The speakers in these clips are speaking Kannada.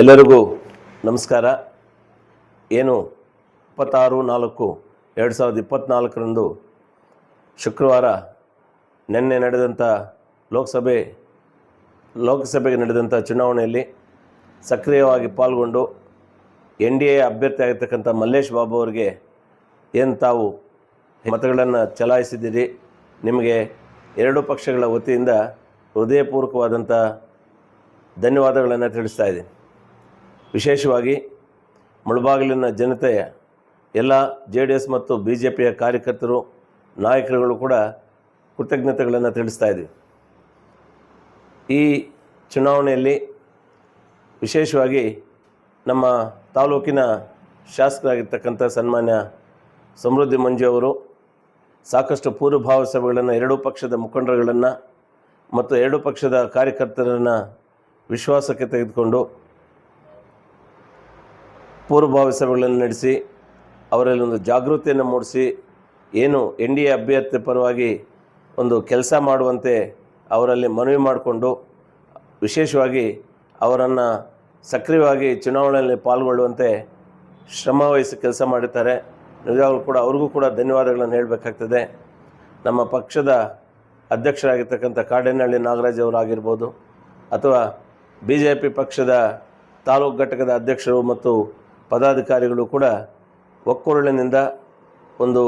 ಎಲ್ಲರಿಗೂ ನಮಸ್ಕಾರ. ಏನು ಇಪ್ಪತ್ತಾರು ನಾಲ್ಕು ಎರಡು ಸಾವಿರದ ಇಪ್ಪತ್ತ್ನಾಲ್ಕರಂದು ಶುಕ್ರವಾರ ನಿನ್ನೆ ನಡೆದಂಥ ಲೋಕಸಭೆ, ಲೋಕಸಭೆಗೆ ನಡೆದಂಥ ಚುನಾವಣೆಯಲ್ಲಿ ಸಕ್ರಿಯವಾಗಿ ಪಾಲ್ಗೊಂಡು ಎನ್ ಡಿ ಎ ಅಭ್ಯರ್ಥಿ ಆಗಿರ್ತಕ್ಕಂಥ ಮಲ್ಲೇಶ್ ಬಾಬು ಅವರಿಗೆ ಏನು ತಾವು ಮತಗಳನ್ನು ಚಲಾಯಿಸಿದ್ದೀರಿ? ನಿಮಗೆ ಎರಡೂ ಪಕ್ಷಗಳ ವತಿಯಿಂದ ಹೃದಯಪೂರ್ವಕವಾದಂಥ ಧನ್ಯವಾದಗಳನ್ನು ತಿಳಿಸ್ತಾ ಇದ್ದೀನಿ. ವಿಶೇಷವಾಗಿ ಮುಳಬಾಗಿಲಿನ ಜನತೆ, ಎಲ್ಲ ಜೆ ಡಿ ಎಸ್ ಮತ್ತು ಬಿ ಜೆ ಪಿಯ ಕಾರ್ಯಕರ್ತರು, ನಾಯಕರುಗಳು ಕೂಡ ಕೃತಜ್ಞತೆಗಳನ್ನು ತಿಳಿಸ್ತಾ ಇದ್ದೀವಿ ಈ ಚುನಾವಣೆಯಲ್ಲಿ ವಿಶೇಷವಾಗಿ ನಮ್ಮ ತಾಲೂಕಿನ ಶಾಸಕರಾಗಿರ್ತಕ್ಕಂಥ ಸನ್ಮಾನ್ಯ ಸಮೃದ್ಧಿ ಮಂಜು ಅವರು ಸಾಕಷ್ಟು ಪೂರ್ವಭಾವ ಸಭೆಗಳನ್ನು, ಎರಡೂ ಪಕ್ಷದ ಮುಖಂಡರುಗಳನ್ನು ಮತ್ತು ಎರಡೂ ಪಕ್ಷದ ಕಾರ್ಯಕರ್ತರನ್ನು ವಿಶ್ವಾಸಕ್ಕೆ ತೆಗೆದುಕೊಂಡು ಪೂರ್ವಭಾವಿ ಸಭೆಗಳನ್ನು ನಡೆಸಿ, ಅವರಲ್ಲಿ ಒಂದು ಜಾಗೃತಿಯನ್ನು ಮೂಡಿಸಿ, ಏನು ಎನ್ ಡಿ ಎ ಅಭ್ಯರ್ಥಿ ಪರವಾಗಿ ಒಂದು ಕೆಲಸ ಮಾಡುವಂತೆ ಅವರಲ್ಲಿ ಮನವಿ ಮಾಡಿಕೊಂಡು, ವಿಶೇಷವಾಗಿ ಅವರನ್ನು ಸಕ್ರಿಯವಾಗಿ ಚುನಾವಣೆಯಲ್ಲಿ ಪಾಲ್ಗೊಳ್ಳುವಂತೆ ಶ್ರಮವಹಿಸಿ ಕೆಲಸ ಮಾಡಿದ್ದಾರೆ. ನಿಜವಾಗಲೂ ಕೂಡ ಅವ್ರಿಗೂ ಕೂಡ ಧನ್ಯವಾದಗಳನ್ನು ಹೇಳಬೇಕಾಗ್ತದೆ. ನಮ್ಮ ಪಕ್ಷದ ಅಧ್ಯಕ್ಷರಾಗಿರ್ತಕ್ಕಂಥ ಕಾಡೇನಹಳ್ಳಿ ನಾಗರಾಜ್ ಅವರಾಗಿರ್ಬೋದು ಅಥವಾ ಬಿ ಜೆ ಪಿ ಪಕ್ಷದ ತಾಲೂಕು ಘಟಕದ ಅಧ್ಯಕ್ಷರು ಮತ್ತು ಪದಾಧಿಕಾರಿಗಳು ಕೂಡ ಒಕ್ಕೊರಳಿನಿಂದ ಒಂದು,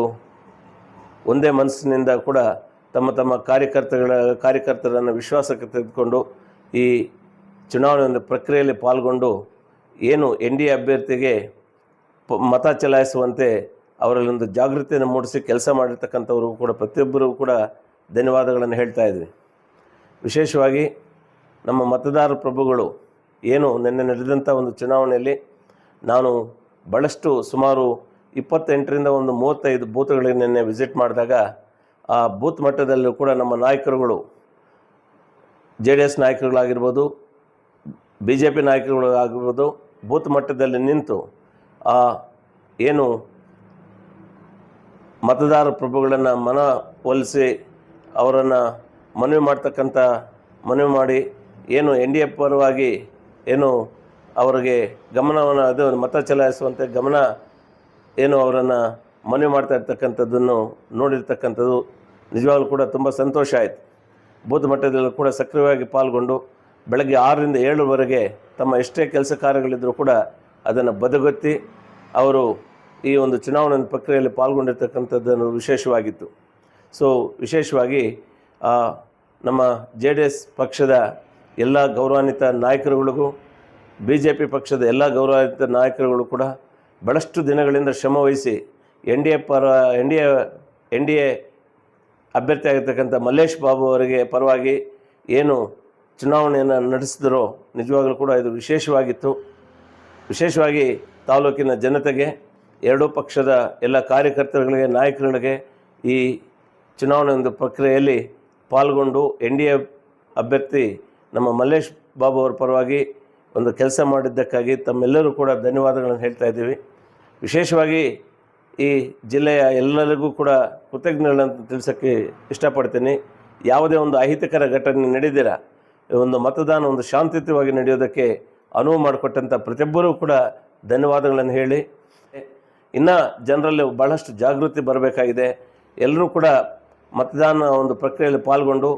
ಒಂದೇ ಮನಸ್ಸಿನಿಂದ ಕೂಡ ತಮ್ಮ ತಮ್ಮ ಕಾರ್ಯಕರ್ತಗಳ, ಕಾರ್ಯಕರ್ತರನ್ನು ವಿಶ್ವಾಸಕ್ಕೆ ತೆಗೆದುಕೊಂಡು ಈ ಚುನಾವಣೆ ಒಂದು ಪ್ರಕ್ರಿಯೆಯಲ್ಲಿ ಪಾಲ್ಗೊಂಡು ಏನು ಎನ್ ಡಿ ಎ ಅಭ್ಯರ್ಥಿಗೆ ಪ, ಮತ ಚಲಾಯಿಸುವಂತೆ ಅವರಲ್ಲಿ ಒಂದು ಜಾಗೃತಿಯನ್ನು ಮೂಡಿಸಿ ಕೆಲಸ ಮಾಡಿರ್ತಕ್ಕಂಥವ್ರಿಗೂ ಕೂಡ, ಪ್ರತಿಯೊಬ್ಬರಿಗೂ ಕೂಡ ಧನ್ಯವಾದಗಳನ್ನು ಹೇಳ್ತಾ ಇದ್ವಿ. ವಿಶೇಷವಾಗಿ ನಮ್ಮ ಮತದಾರ ಪ್ರಭುಗಳು ಏನು ನಿನ್ನೆ ನಡೆದಂಥ ಒಂದು ಚುನಾವಣೆಯಲ್ಲಿ ನಾನು ಭಾಳಷ್ಟು ಸುಮಾರು ಇಪ್ಪತ್ತೆಂಟರಿಂದ ಒಂದು ಮೂವತ್ತೈದು ಬೂತ್ಗಳಿಗೆ ನಿನ್ನೆ ವಿಸಿಟ್ ಮಾಡಿದಾಗ, ಆ ಬೂತ್ ಮಟ್ಟದಲ್ಲೂ ಕೂಡ ನಮ್ಮ ನಾಯಕರುಗಳು, ಜೆ ಡಿ ಎಸ್ ನಾಯಕರುಗಳಾಗಿರ್ಬೋದು, ಬಿ ಜೆ ಪಿ ನಾಯಕರುಗಳಾಗಿರ್ಬೋದು, ಬೂತ್ ಮಟ್ಟದಲ್ಲಿ ನಿಂತು, ಆ ಏನು ಮತದಾರ ಪ್ರಭುಗಳನ್ನು ಮನ ಒಲಿಸಿ ಅವರನ್ನು ಮನವಿ ಮಾಡ್ತಕ್ಕಂಥ ಮನವಿ ಮಾಡಿ, ಏನು ಎನ್ ಡಿ ಎ ಪರವಾಗಿ ಏನು ಅವರಿಗೆ ಗಮನವನ್ನು ಅದು ಮತ ಚಲಾಯಿಸುವಂತೆ ಗಮನ ಏನು ಅವರನ್ನು ಮನವಿ ಮಾಡ್ತಾ ಇರ್ತಕ್ಕಂಥದ್ದನ್ನು ನೋಡಿರ್ತಕ್ಕಂಥದ್ದು ನಿಜವಾಗ್ಲೂ ಕೂಡ ತುಂಬ ಸಂತೋಷ ಆಯಿತು. ಬೂತ್ ಮಟ್ಟದಲ್ಲೂ ಕೂಡ ಸಕ್ರಿಯವಾಗಿ ಪಾಲ್ಗೊಂಡು ಬೆಳಗ್ಗೆ ಆರರಿಂದ ಏಳುವರೆಗೆ ತಮ್ಮ ಎಷ್ಟೇ ಕೆಲಸ ಕಾರ್ಯಗಳಿದ್ದರೂ ಕೂಡ ಅದನ್ನು ಬದಗೊತ್ತಿ ಅವರು ಈ ಒಂದು ಚುನಾವಣೆ ಪ್ರಕ್ರಿಯೆಯಲ್ಲಿ ಪಾಲ್ಗೊಂಡಿರ್ತಕ್ಕಂಥದ್ದನ್ನು ವಿಶೇಷವಾಗಿತ್ತು. ಸೊ ವಿಶೇಷವಾಗಿ ನಮ್ಮ ಜೆ ಪಕ್ಷದ ಎಲ್ಲ ಗೌರವಾನ್ವಿತ ನಾಯಕರುಗಳಿಗೂ ಬಿ ಜೆ ಪಿ ಪಕ್ಷದ ಎಲ್ಲ ಗೌರವಾನ್ವಿತ ನಾಯಕರುಗಳು ಕೂಡ ಬಹಳಷ್ಟು ದಿನಗಳಿಂದ ಶ್ರಮ ವಹಿಸಿ ಎನ್ ಡಿ ಎ ಪರ, N D A, N D A ಅಭ್ಯರ್ಥಿ ಆಗಿರ್ತಕ್ಕಂಥ ಮಲ್ಲೇಶ್ ಬಾಬು ಅವರಿಗೆ ಪರವಾಗಿ ಏನು ಚುನಾವಣೆಯನ್ನು ನಡೆಸಿದರೋ ನಿಜವಾಗಲೂ ಕೂಡ ಇದು ವಿಶೇಷವಾಗಿತ್ತು. ವಿಶೇಷವಾಗಿ ತಾಲೂಕಿನ ಜನತೆಗೆ, ಎರಡೂ ಪಕ್ಷದ ಎಲ್ಲ ಕಾರ್ಯಕರ್ತರುಗಳಿಗೆ, ನಾಯಕರುಗಳಿಗೆ ಈ ಚುನಾವಣೆ ಒಂದು ಪ್ರಕ್ರಿಯೆಯಲ್ಲಿ ಪಾಲ್ಗೊಂಡು ಎನ್ ಡಿ ಎ ಅಭ್ಯರ್ಥಿ ನಮ್ಮ ಮಲ್ಲೇಶ್ ಬಾಬು ಅವರ ಪರವಾಗಿ ಒಂದು ಕೆಲಸ ಮಾಡಿದ್ದಕ್ಕಾಗಿ ತಮ್ಮೆಲ್ಲರೂ ಕೂಡ ಧನ್ಯವಾದಗಳನ್ನು ಹೇಳ್ತಾ ಇದ್ದೀವಿ. ವಿಶೇಷವಾಗಿ ಈ ಜಿಲ್ಲೆಯ ಎಲ್ಲರಿಗೂ ಕೂಡ ಕೃತಜ್ಞಗಳನ್ನು ತಿಳಿಸೋಕ್ಕೆ ಇಷ್ಟಪಡ್ತೀನಿ. ಯಾವುದೇ ಒಂದು ಅಹಿತಕರ ಘಟನೆ ನಡೆದಿರ ಒಂದು ಮತದಾನ ಒಂದು ಶಾಂತಿಯುತವಾಗಿ ನಡೆಯೋದಕ್ಕೆ ಅನುವು ಮಾಡಿಕೊಟ್ಟಂಥ ಪ್ರತಿಯೊಬ್ಬರೂ ಕೂಡ ಧನ್ಯವಾದಗಳನ್ನು ಹೇಳಿ. ಇನ್ನು ಜನರಲ್ಲಿ ಭಾಳಷ್ಟು ಜಾಗೃತಿ ಬರಬೇಕಾಗಿದೆ. ಎಲ್ಲರೂ ಕೂಡ ಮತದಾನ ಒಂದು ಪ್ರಕ್ರಿಯೆಯಲ್ಲಿ ಪಾಲ್ಗೊಂಡು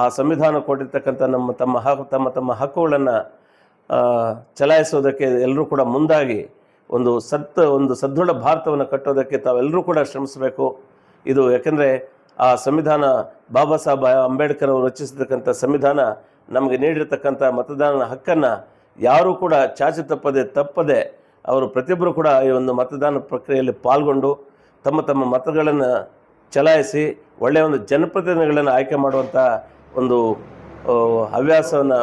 ಆ ಸಂವಿಧಾನ ಕೊಟ್ಟಿರ್ತಕ್ಕಂಥ ನಮ್ಮ ತಮ್ಮ ಹಕ್ಕು ತಮ್ಮ ತಮ್ಮ ಹಕ್ಕುಗಳನ್ನು ಚಲಾಯಿಸೋದಕ್ಕೆ ಎಲ್ಲರೂ ಕೂಡ ಮುಂದಾಗಿ ಒಂದು ಸತ್, ಒಂದು ಸದೃಢ ಭಾರತವನ್ನು ಕಟ್ಟೋದಕ್ಕೆ ತಾವೆಲ್ಲರೂ ಕೂಡ ಶ್ರಮಿಸಬೇಕು. ಇದು ಯಾಕೆಂದರೆ ಆ ಸಂವಿಧಾನ ಬಾಬಾ ಸಾಹೇಬ್ ಅಂಬೇಡ್ಕರ್ ಅವರು ರಚಿಸಿರ್ತಕ್ಕಂಥ ಸಂವಿಧಾನ ನಮಗೆ ನೀಡಿರ್ತಕ್ಕಂಥ ಮತದಾನದ ಹಕ್ಕನ್ನು ಯಾರೂ ಕೂಡ ಚಾಚು ತಪ್ಪದೆ ತಪ್ಪದೆ ಅವರು ಪ್ರತಿಯೊಬ್ಬರು ಕೂಡ ಈ ಒಂದು ಮತದಾನ ಪ್ರಕ್ರಿಯೆಯಲ್ಲಿ ಪಾಲ್ಗೊಂಡು ತಮ್ಮ ತಮ್ಮ ಮತಗಳನ್ನು ಚಲಾಯಿಸಿ ಒಳ್ಳೆಯ ಒಂದು ಜನಪ್ರತಿನಿಧಿಗಳನ್ನು ಆಯ್ಕೆ ಮಾಡುವಂಥ ಒಂದು ಹವ್ಯಾಸವನ್ನು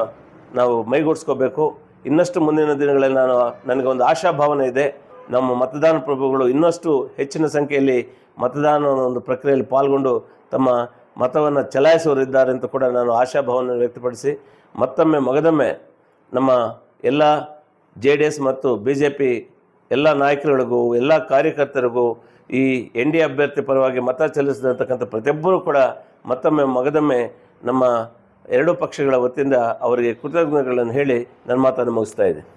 ನಾವು ಮೈಗೂಡಿಸ್ಕೋಬೇಕು. ಇನ್ನಷ್ಟು ಮುಂದಿನ ದಿನಗಳಲ್ಲಿ ನಾನು ನನಗೆ ಒಂದು ಆಶಾಭಾವನೆ ಇದೆ. ನಮ್ಮ ಮತದಾನ ಪ್ರಭುಗಳು ಇನ್ನಷ್ಟು ಹೆಚ್ಚಿನ ಸಂಖ್ಯೆಯಲ್ಲಿ ಮತದಾನ ಒಂದು ಪ್ರಕ್ರಿಯೆಯಲ್ಲಿ ಪಾಲ್ಗೊಂಡು ತಮ್ಮ ಮತವನ್ನು ಚಲಾಯಿಸುವರಿದ್ದಾರೆ ಅಂತ ಕೂಡ ನಾನು ಆಶಾಭಾವನೆ ವ್ಯಕ್ತಪಡಿಸಿ, ಮತ್ತೊಮ್ಮೆ ಮಗದೊಮ್ಮೆ ನಮ್ಮ ಎಲ್ಲ ಜೆ ಡಿ ಎಸ್ ಮತ್ತು ಬಿ ಜೆ ಪಿ ಎಲ್ಲ ನಾಯಕರುಗಳಿಗೂ, ಎಲ್ಲ ಕಾರ್ಯಕರ್ತರಿಗೂ, ಈ ಎನ್ ಡಿ ಅಭ್ಯರ್ಥಿ ಪರವಾಗಿ ಮತ ಚಲಿಸಿದಂತಕ್ಕಂಥ ಪ್ರತಿಯೊಬ್ಬರೂ ಕೂಡ ಮತ್ತೊಮ್ಮೆ ಮಗದೊಮ್ಮೆ ನಮ್ಮ ಎರಡೂ ಪಕ್ಷಗಳ ವತಿಯಿಂದ ಅವರಿಗೆ ಕೃತಜ್ಞತೆಗಳನ್ನು ಹೇಳಿ ನನ್ನ ಮಾತನ್ನು ಮುಗಿಸ್ತಾ ಇದ್ದೀನಿ.